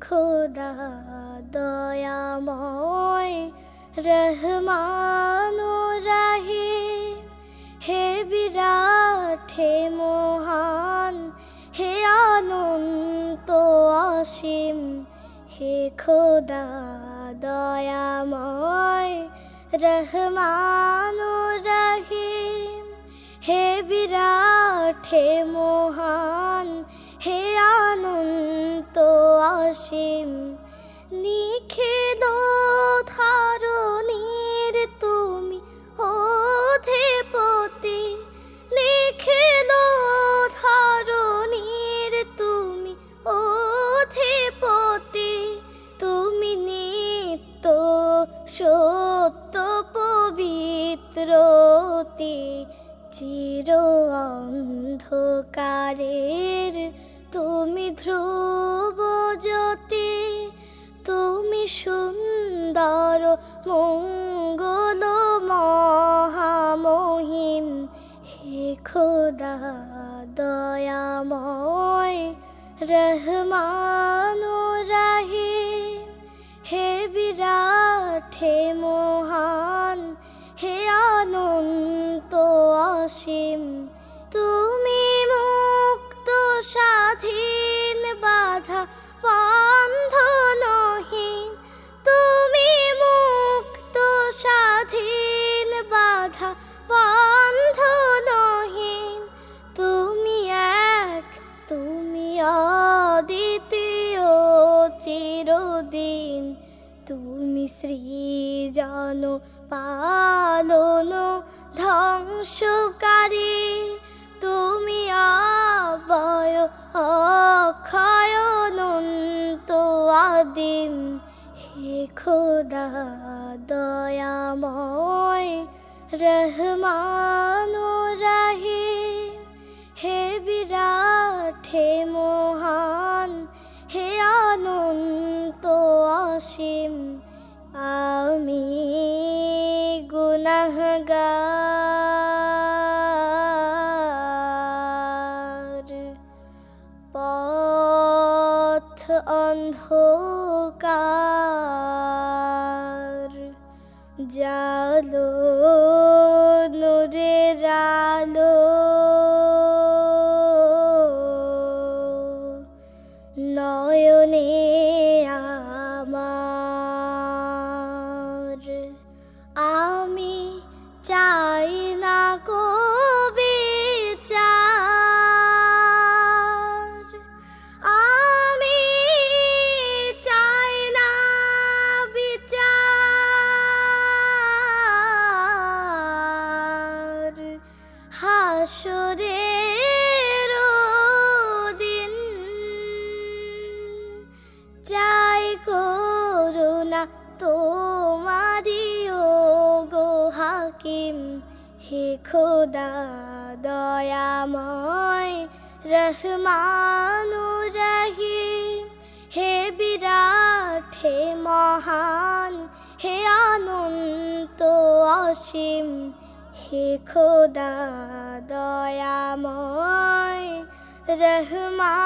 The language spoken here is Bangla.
খোদা দয়াময় রহমান রাহিম হে বিরাট, হে মহান, হে অনন্ত অসীম, হে খোদা দয়াময় রহমান রাহিম হে বিরাট, হে মহান, হে অসীম। নিখিল ধারণীর তুমি অধিপতি। নিখিল ধারণীর তুমি অধিপতি। তুমি নিত্য সত্য পবিত্রতি চির অন্ধকারের তুমি ধ্রুব সুন্দর মঙ্গল মহামহিম। হে খোদা, দয়াময় রহমান রাহি হে বিরাট, হে মহান, হে অনন্ত অসীম। চিরদিন তুমি সৃজন পালন ধ্বংসকারী। তুমি অবয় অক্ষয় অনন্ত আদিম। হে খোদা দয়াময় রহমান। অসীম আমি গুনাহগার। পথ অন্ধকার জালো নূরের আলো। নয়নে আমি চাই না কবে আমি চাই না বিচার। হাসরের দিন চাই করুণা গো হাকিম, হে খোদা, দয়াময় রহমান রহিম হে বিরাট, হে মহান, হে অনন্ত অসীম। হে খোদা, দয়াময় রহমান রহিম